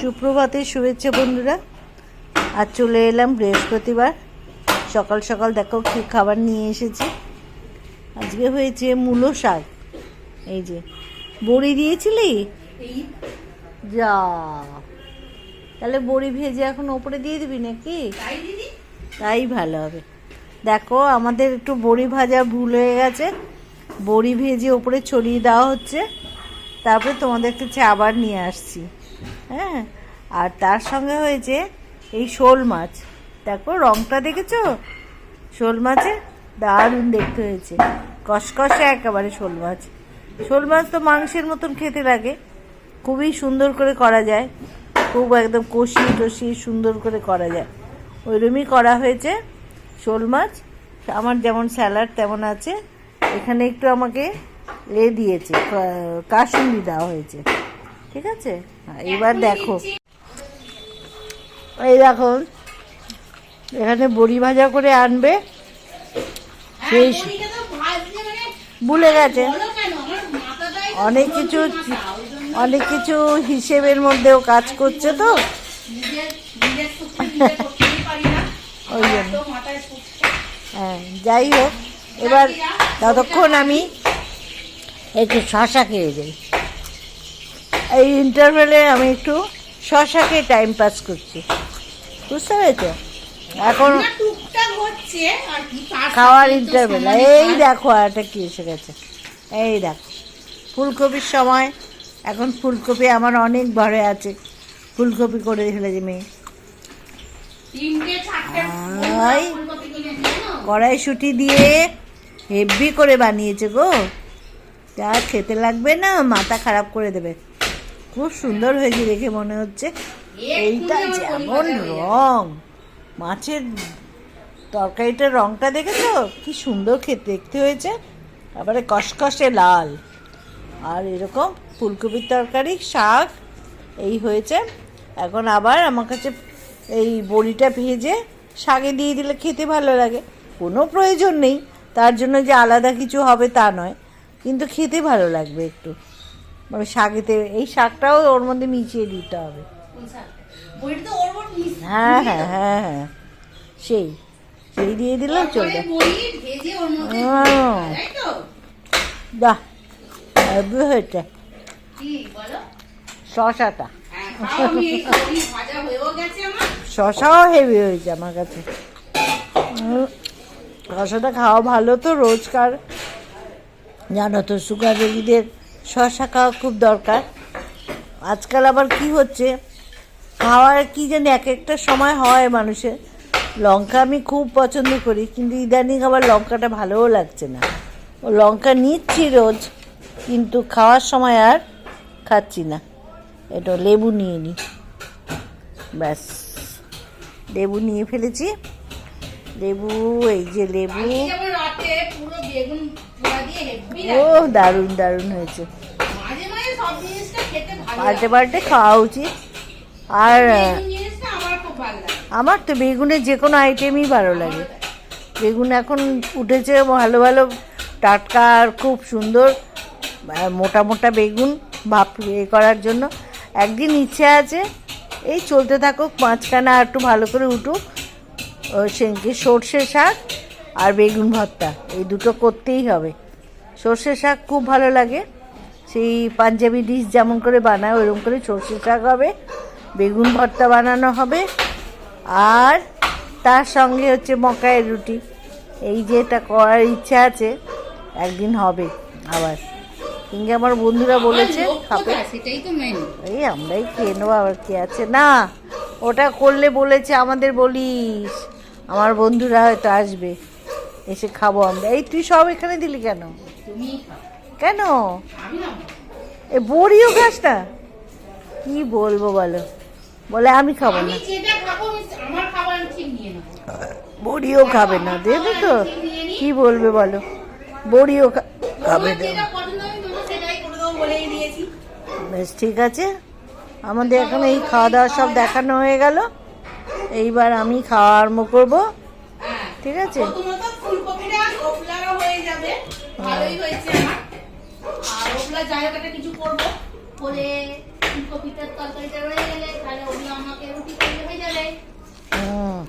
সুপ্রভাতের শুভেচ্ছা বন্ধুরা। আর চলে এলাম বৃহস্পতিবার। সকাল সকাল দেখো কি খাবার নিয়ে এসেছি। আজকে হয়েছে মূলো শাক। এই যে, বড়ি দিয়েছিলি? যা, তাহলে বড়ি ভেজে এখন ওপরে দিয়ে দিবি নাকি? তাই ভালো হবে। দেখো, আমাদের একটু বড়ি ভাজা ভুল হয়ে গেছে। বড়ি ভেজে ওপরে ছড়িয়ে দেওয়া হচ্ছে। তারপরে তোমাদেরকে হচ্ছে আবার নিয়ে আসছি। হ্যাঁ আর তার সঙ্গে হয়েছে এই শোল মাছ। দেখো, রংটা দেখেছ? শোল মাছের দারুণ দেখতে হয়েছে। কষকষে একেবারে শোল মাছ। শোল মাছ তো মাংসের মতন খেতে লাগে। খুবই সুন্দর করে করা যায়। খুব একদম কষিয়ে টষিয়ে সুন্দর করে করা যায়। ওইরকমই করা হয়েছে শোল মাছ। আমার যেমন স্যালাড তেমন আছে। এখানে একটু আমাকে এ দিয়েছে, কা- কাসুন্দি দেওয়া হয়েছে। ঠিক আছে? হ্যাঁ, এবার দেখো। এই দেখো এখানে বড়ি ভাজা করে আনবে। সেই ভুলে গেছে। অনেক কিছু অনেক কিছু হিসেবের মধ্যেও কাজ করছে তো। ওই জন্য। হ্যাঁ যাই হোক এবার ততক্ষণ আমি একটু শশা খেয়ে যাই এই ইন্টারভেলে আমি একটু শশাকে টাইম পাস করছি। বুঝতে পেরেছ? এখন খাওয়ার ইন্টারভেল এই দেখো আর একটা কি এসে গেছে। এই দেখো ফুলকপির সময়। এখন ফুলকপি আমার অনেক ঘরে আছে। ফুলকপি করে ফেলেছে মেয়ে। কড়াইশুটি দিয়ে হেভি করে বানিয়েছে গো। যা খেতে লাগবে না মাথা খারাপ করে দেবে। খুব সুন্দর হয়েছে দেখে মনে হচ্ছে। এইটা যেমন রং। মাছের তরকারিটার রংটা দেখেছ? কি সুন্দর খেতে দেখতে হয়েছে। তারপরে কষকষে লাল। আর এরকম ফুলকপির তরকারি শাক এই হয়েছে। এখন আবার আমার কাছে এই বড়িটা ভেজে শাকে দিয়ে দিলে খেতে ভালো লাগে। কোনো প্রয়োজন নেই। তার জন্য যে আলাদা কিছু হবে তা নয়। কিন্তু খেতে ভালো লাগবে একটু। শাকেতে এই শাকটাও ওর মধ্যে মিশিয়ে দিতে হবে। হ্যাঁ হ্যাঁ হ্যাঁ হ্যাঁ। সেই সেই দিয়ে দিলেও চলবে। বাহ হেভি হয়েছে শশাটা। শশাও হেভি হয়েছে আমার কাছে। শশাটা খাওয়া ভালো তো রোজকার। জানো তো সুগার রোগীদের শশা খাওয়া খুব দরকার। আজকাল আবার কি হচ্ছে? খাওয়ার কি জানি এক একটা সময় হয় মানুষের। লঙ্কা আমি খুব পছন্দ করি, কিন্তু ইদানিং আবার লঙ্কাটা ভালোও লাগছে না। ও লঙ্কা নিচ্ছি রোজ, কিন্তু খাওয়ার সময় আর খাচ্ছি না। এটা লেবু নিয়ে নিই ব্যাস। লেবু নিয়ে ফেলেছি। লেবু, এই যে লেবু। ও দারুণ দারুণ হয়েছে। পাল্টে পাল্টে খাওয়া উচিত। আর আমার তো বেগুনের যে কোনো আইটেমই ভালো লাগে। বেগুন এখন উঠেছে ভালো ভালো টাটকা আর খুব সুন্দর মোটা মোটা বেগুন ভাপ এ করার জন্য। একদিন ইচ্ছে আছে এই চলতে থাকুক মাঝখানে আর একটু ভালো করে উঠুক। সর্ষে শাক আর বেগুন ভর্তা এই দুটো করতেই হবে। সর্ষে শাক খুব ভালো লাগে। সেই পাঞ্জাবি ডিশ যেমন করে বানায় ওইরকম করে সর্ষে শাক হবে বেগুন ভর্তা বানানো হবে আর তার সঙ্গে হচ্ছে মকাইয়ের রুটি। এই যে এটা করার ইচ্ছা আছে একদিন হবে আবার। কিংবা আমার বন্ধুরা বলেছে খাবে। সেটাই তো মেন এই আমরাই খেয়ে নেব আবার কি আছে? না ওটা করলে বলেছে আমাদের বলিস আমার বন্ধুরা হয়তো আসবে। এসে খাব আমরা। এই তুই সব এখানে দিলি কেন? কেন? এ বড়িও খাস না? কি বলব বলো? বলে আমি খাব না। বড়িও খাবে না। দেবে তো। কি বলবে বলো? বড়িও খাবে না। বেশ ঠিক আছে। আমাদের এখন এই খাওয়া দাওয়া সব দেখানো হয়ে গেল। এইবার আমি খাওয়া আরম্ভ করব। ঠিক আছে? প্রথমত ফুলকপিটা ওপলারও হয়ে যাবে। ভালোই হয়েছে আমার। আর ওপলা যাই কিছু করব। করে ফুলকপিটার তরকারিটা রয়ে গেলে তাহলে ওগুলো আমাকে রুটি করলে হয়ে যাবে। হুম।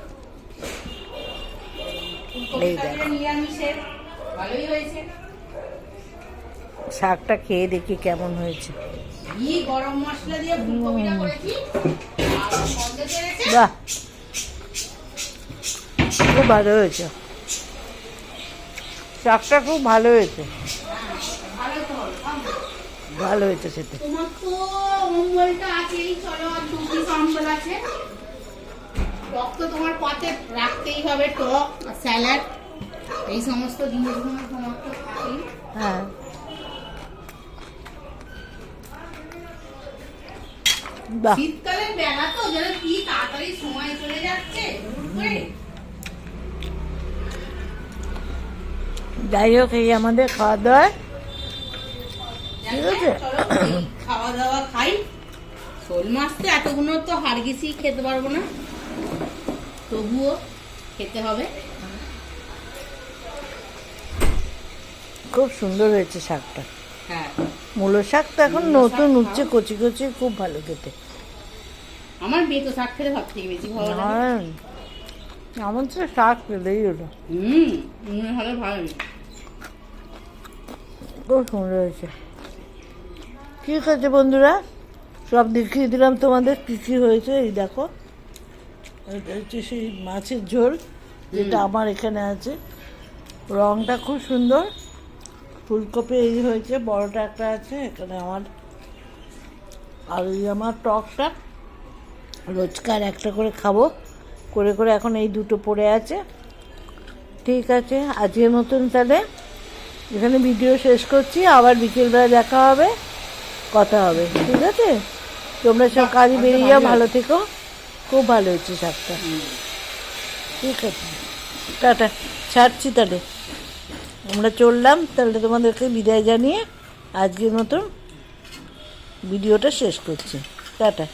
ফুলকপি এই দেখো। তরকারিটা নিরামিষের ভালোই হয়েছে। শাকটা খেয়ে দেখি কেমন হয়েছে। ঘি গরম মশলা দিয়ে ফুলকপিটা করেছি। আর বাহ। খুব ভালো হয়েছে। শাকটা খুব ভালো হয়েছে। ভালো হয়েছে সেটা টক তো তোমার রাখতেই হবে টক স্যালাড। এই সমস্ত জিনিসগুলো তোমার তো হ্যাঁ। শীতকালের বেলা তো যেন কি তাড়াতাড়ি সময় চলে যাচ্ছে। যাই হোক এই আমাদের খাওয়া দাওয়া। ঠিক আছে। খাওয়া দাওয়া খাই। শোল মাছ তো এতগুলো তো হারগিসি খেতে পারব না। তবুও খেতে হবে। খুব সুন্দর হয়েছে শাকটা। হ্যাঁ। মূলো শাক তো এখন নতুন। উঠছে কচি কচি খুব ভালো খেতে। আমার বেতো শাক খেতে সব থেকে বেশি ভালো লাগে। আমার তো শাক খেলেই হলো হুম হুম ভালো ভালো খুব সুন্দর হয়েছে ঠিক আছে বন্ধুরা? সব দেখিয়ে দিলাম তোমাদের কী কী হয়েছে এই দেখো। এটা হচ্ছে সেই মাছের ঝোল যেটা আমার এখানে আছে। রংটা খুব সুন্দর। ফুলকপি এই হয়েছে বড়টা একটা আছে এখানে আমার আর এই আমার টকটা। রোজকার একটা করে খাব। করে করে এখন এই দুটো পড়ে আছে। ঠিক আছে আজকের মতন তাহলে। এখানে ভিডিও শেষ করছি আবার বিকেলবেলা দেখা হবে কথা হবে ঠিক আছে? তোমরা সব কাজে বেরিয়ে যাও ভালো থেকো খুব ভালো হচ্ছে শাকটা ঠিক আছে। টাটা ছাড়ছি তাহলে। আমরা চললাম তাহলে তোমাদেরকে বিদায় জানিয়ে আজকের মতন ভিডিওটা শেষ করছি। টাটা।